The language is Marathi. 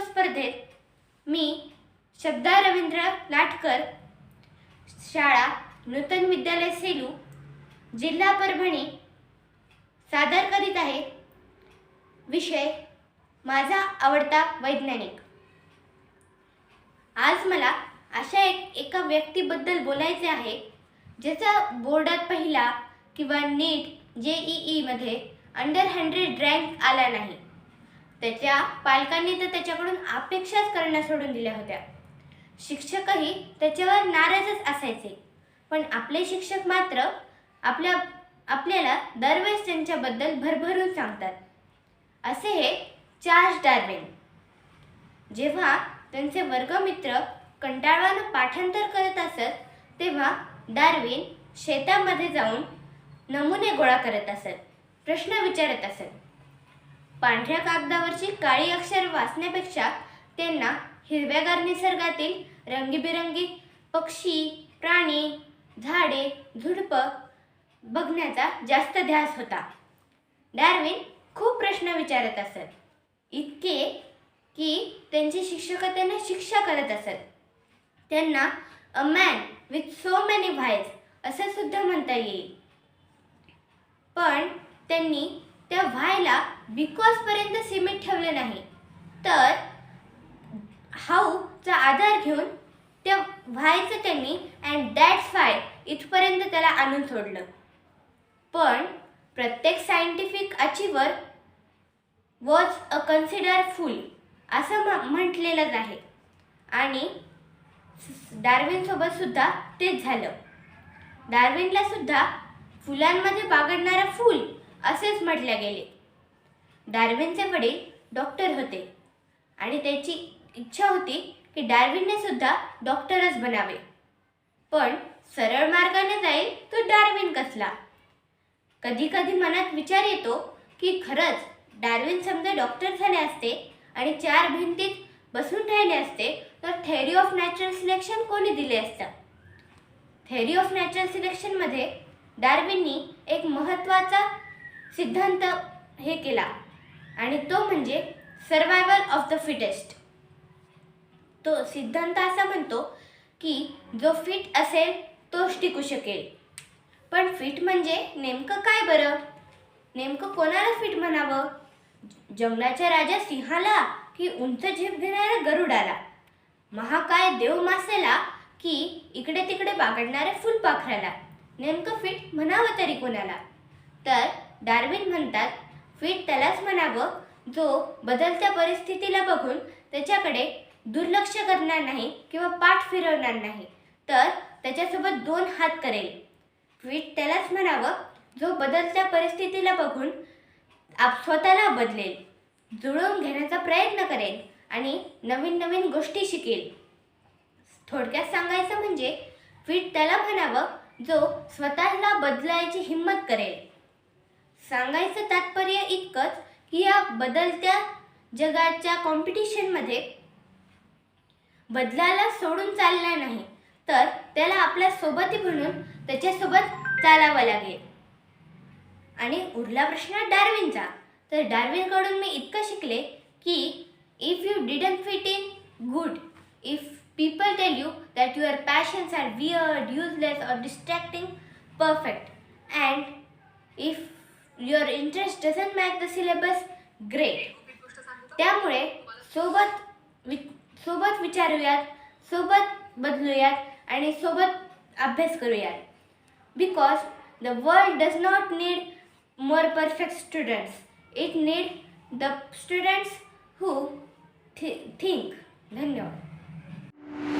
स्पर्धेत मी शब्दा रवींद्र लाटकर शाळा नूतन विद्यालय सेलू जिल्हा परभणी सादर करीत आहे. विषय माझा आवडता वैज्ञानिक. आज मला अशा एक एका व्यक्तीबद्दल बोलायचे आहे ज्याचा बोर्डात पहिला किंवा नीट जे ई ईमध्ये अंडर हंड्रेड रँक आला नाही. त्याच्या पालकांनी तर त्याच्याकडून अपेक्षाच करणं सोडून दिल्या होत्या. शिक्षकही त्याच्यावर नाराजच असायचे. पण आपले शिक्षक मात्र आपल्या आपल्याला दरवेळेस त्यांच्याबद्दल भरभरून सांगतात. असे हे चार्ल्स डार्विन. जेव्हा त्यांचे वर्गमित्र कंटाळवानं पाठांतर करत असत तेव्हा डार्विन शेतामध्ये जाऊन नमुने गोळा करत असत प्रश्न विचारत असत. पांढऱ्या कागदावरची काळी अक्षर वाचण्यापेक्षा त्यांना हिरव्यागार निसर्गातील रंगीबिरंगी पक्षी प्राणी झाडे झुडपं बघण्याचा जास्त ध्यास होता. डार्विन खूप प्रश्न विचारत असत. इतके की त्यांचे शिक्षक त्यांना शिक्षा करत असत. त्यांना a man with so many whys असं सुद्धा म्हणता येईल. पण त्यांनी त्या व्हायला बिकॉजपर्यंत सिमेंट ठेवले नाही. तर हाऊचा आधार घेऊन त्या व्हायचं त्यांनी अँड दॅट्स फाय इथपर्यंत त्याला आणून सोडलं. पण प्रत्येक scientific achiever was a consider fool असं म्हटलेलंच आहे. आणि डार्विनसोबत सुद्धा तेच झालं. डार्विनला सुद्धा फुलांमध्ये बागडणारा फूल असेच म्हटले गेले. डार्विनचे वडील डॉक्टर होते आणि त्याची इच्छा होती की डार्विनने सुद्धा डॉक्टरच बनावे. पण सरळ मार्गाने जाईल तो डार्विन कसला? कधी कधी मनात विचार येतो की खरंच डार्विन समजा डॉक्टर झाले असते आणि चार भिंतीत बसून राहिले असते तर थेअरी ऑफ नॅचरल सिलेक्शन कोणी दिले असतं? थेअरी ऑफ नॅचरल सिलेक्शनमध्ये डार्विननी एक महत्त्वाचा सिद्धांत हे केला. आणि तो म्हणजे सर्वायवल ऑफ द फिटेस्ट तो सिद्धांत असा म्हणतो की जो फिट असेल तोच टिकू शकेल. पण फिट म्हणजे नेमकं काय बरं? नेमकं कोणाला फिट म्हणावं? जंगलाच्या राजा सिंहाला की उंच झेप घेणाऱ्या गरुडाला? महाकाय देव मासेला की इकडे तिकडे बागडणाऱ्या फुलपाखराला? नेमकं फिट म्हणावं तरी कोणाला? तर डार्विन म्हणतात फिट त्यालाच म्हणावं. जो बदलत्या परिस्थितीला बघून त्याच्याकडे दुर्लक्ष करणार नाही किंवा पाठ फिरवणार नाही तर त्याच्यासोबत दोन हात करेल. फिट त्यालाच म्हणावं. जो बदलत्या परिस्थितीला बघून आप स्वतःला बदलेल जुळवून घेण्याचा प्रयत्न करेल आणि नवीन नवीन गोष्टी शिकेल. थोडक्यात सांगायचं म्हणजे फिट त्याला म्हणावं. जो स्वतःला बदलायची हिंमत करेल. सांगायचं तात्पर्य इतकंच की या बदलत्या जगाच्या कॉम्पिटिशनमध्ये बदलाला सोडून चालणार नाही. तर त्याला आपल्या सोबती म्हणून त्याच्यासोबत चालावं लागेल. आणि उरला प्रश्न डार्विनचा. तर डार्विनकडून मी इतकं शिकले की if you didn't fit in good if people tell you that your passions are weird, useless or distracting perfect and if your interest doesn't match the syllabus great त्यामुळे सोबत वि सोबत विचारूयात सोबत बदलूयात आणि सोबत अभ्यास करूयात. Because the world does not need more perfect students it need the students who thi think धन्यवाद.